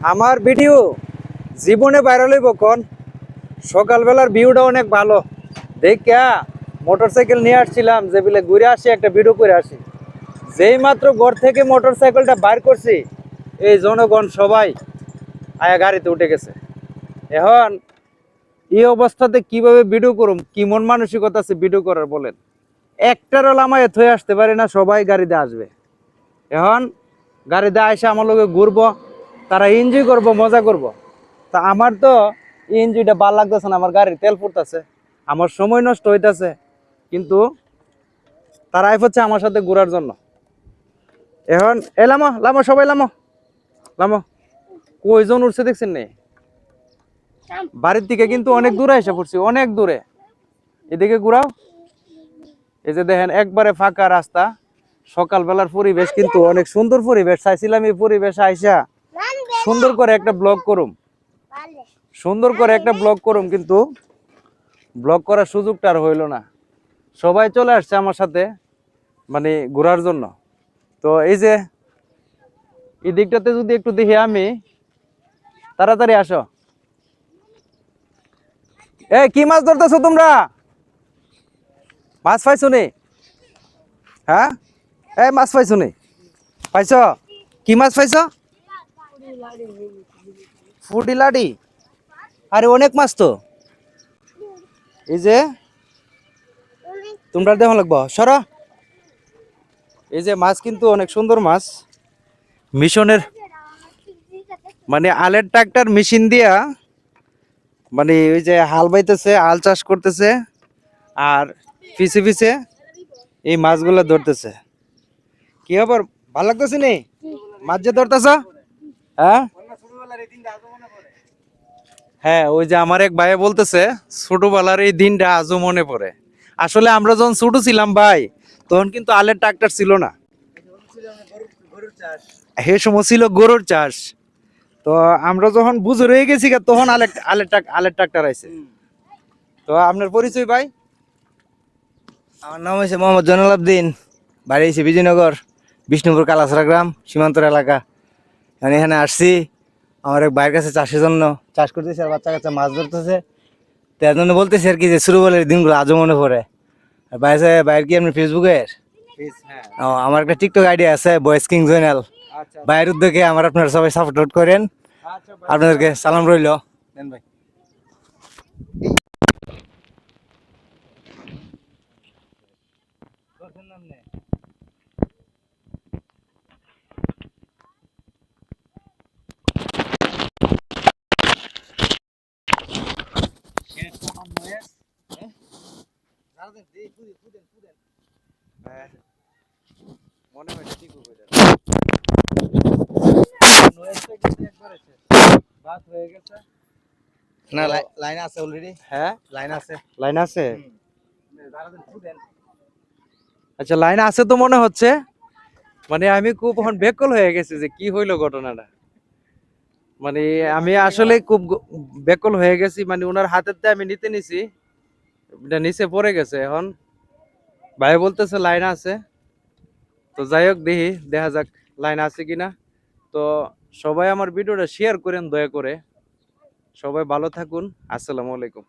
আমার ভিডিও জীবনে ভাইরাল হইব কোন? সকালবেলার ভিউটা অনেক ভালো। দেখা মোটরসাইকেল নিয়ে আসছিলাম, যে বলে ঘুরে আসি, একটা ভিডিও করে আসি। যেই মাত্র ঘর থেকে মোটরসাইকেলটা বার করছি, এই জনগণ সবাই আয়া গাড়িতে উঠে গেছে। এখন এই অবস্থাতে কীভাবে ভিডিও করুম? কি মন মানসিকতা আছে ভিডিও করার বলেন? একটারও লামায় থয়ে আসতে পারি না, সবাই গাড়িতে আসবে। এখন গাড়িতে আইসা আমার লোকে ঘুরবো। তারা এনজয় করব, মজা করব। তা আমার তো এনজয়টা ভালো লাগতেছে না, আমার গাড়ির তেল ফুটতেছে, আমার সময় নষ্ট হইতাছে, কিন্তু তারা আইফ হচ্ছে আমার সাথে ঘোরার জন্য। এখন এলামো লামো সবাই লামো লামো। কয়জন উঠছে দেখছেন নে? বাড়ির থেকে কিন্তু অনেক দূরে এসে পড়ছি, অনেক দূরে। এদিকে ঘুরাও। এই যে দেখেন, একবারে ফাঁকা রাস্তা। সকালবেলার পরিবেশ কিন্তু অনেক সুন্দর পরিবেশ, চাইছিলাম এই পরিবেশ আইসা সুন্দর করে একটা ব্লগ করুম। সুন্দর করে একটা ব্লগ করুম কিন্তু ব্লগ করার সুযোগটা আর হইল না। সবাই চলে আসছে আমার সাথে মানে ঘোরার জন্য। তো এই যে এই দিকটাতে যদি একটু দেখি আমি, তাড়াতাড়ি আসো। এ কি মাছ ধরতেছো তোমরা? মাছ পাইছো নি? হ্যাঁ? এ মাছ পাইছো নি? পাইছ? কি মাছ পাইছ? ফুটি লাডি? আরে, অনেক মাছ তো। এই যে, তোমরা দেখো লাগবো। সর। এই যে, মাছ কিন্তু অনেক সুন্দর মাছ। মিশনের মানে আলের ট্রাক্টর মেশিন দিয়া মানে ওই যে হাল বাইতেছে হাল চাষ করতেছে, আর পিছে পিছে এই মাছগুলো ধরতেছে। কি খবর? ভালো লাগতেছে নি? মাছ যে ধরতেছ? হ্যাঁ? হ্যাঁ ওই যে আমার এক ভাই বলতেছে ছোটবেলার এই দিনটা আজও মনে পড়ে। আসলে আমরা যখন ছোট ছিলাম ভাই তখন কিন্তু আলের ট্রাক্টর ছিল না। সে সময় ছিল গরুর চাষ। তো আমরা যখন বুঝে রয়ে গেছি তখন আলের আলের আলের ট্রাক্টর আইছে। তো আপনার পরিচয় ভাই? আমার নাম হয়েছে মোহাম্মদ জয়নাল আবদিন বাড়ি হয়েছে বিজয়নগর বিষ্ণুপুর কালাসরা গ্রাম সীমান্তর এলাকা। আমি এখানে আসছি আমার এক বাইরের কাছে চাষের জন্য চাষ করতেছে আর বাচ্চা কাচ্চা মাছ ধরতেছে। তার জন্য বলতেছে আর কি যে শুরু বলে দিনগুলো আজও মনে পড়ে। আর বাইরে বাইরে কি আপনি ফেসবুকের হ্যাঁ। ও, আমার একটা টিকটক আইডিয়া আছে বয়েস কিং জয়নাল বাইরের উদ্যোগে আমার আপনারা সবাই সাপোর্ট করেন। আচ্ছা আপনাদেরকে সালাম রইল। ভাই। মনে হয় ঠিক হবে হয়ে গেছে। না লাইন আছে অলরেডি হ্যাঁ? লাইন আছে। লাইন আছে? আচ্ছা লাইন আছে তো মনে হচ্ছে। মানে আমি খুব এখন বেকল হয়ে গেছি যে কি হইল ঘটনাটা। মানে আমি আসলে খুব বেকল হয়ে গেছি। মানে ওনার হাতের দিয়ে আমি নিতে নিছি। এটা নিচে পড়ে গেছে এখন। ভাই বলতেছে লাইন আছে। তো যাই হোক দেখি, দেখা যাক লাইন আছে কিনা। তো সবাই আমার ভিডিওটা শেয়ার করেন দয়া করে। সবাই ভালো থাকুন। আসসালামু আলাইকুম।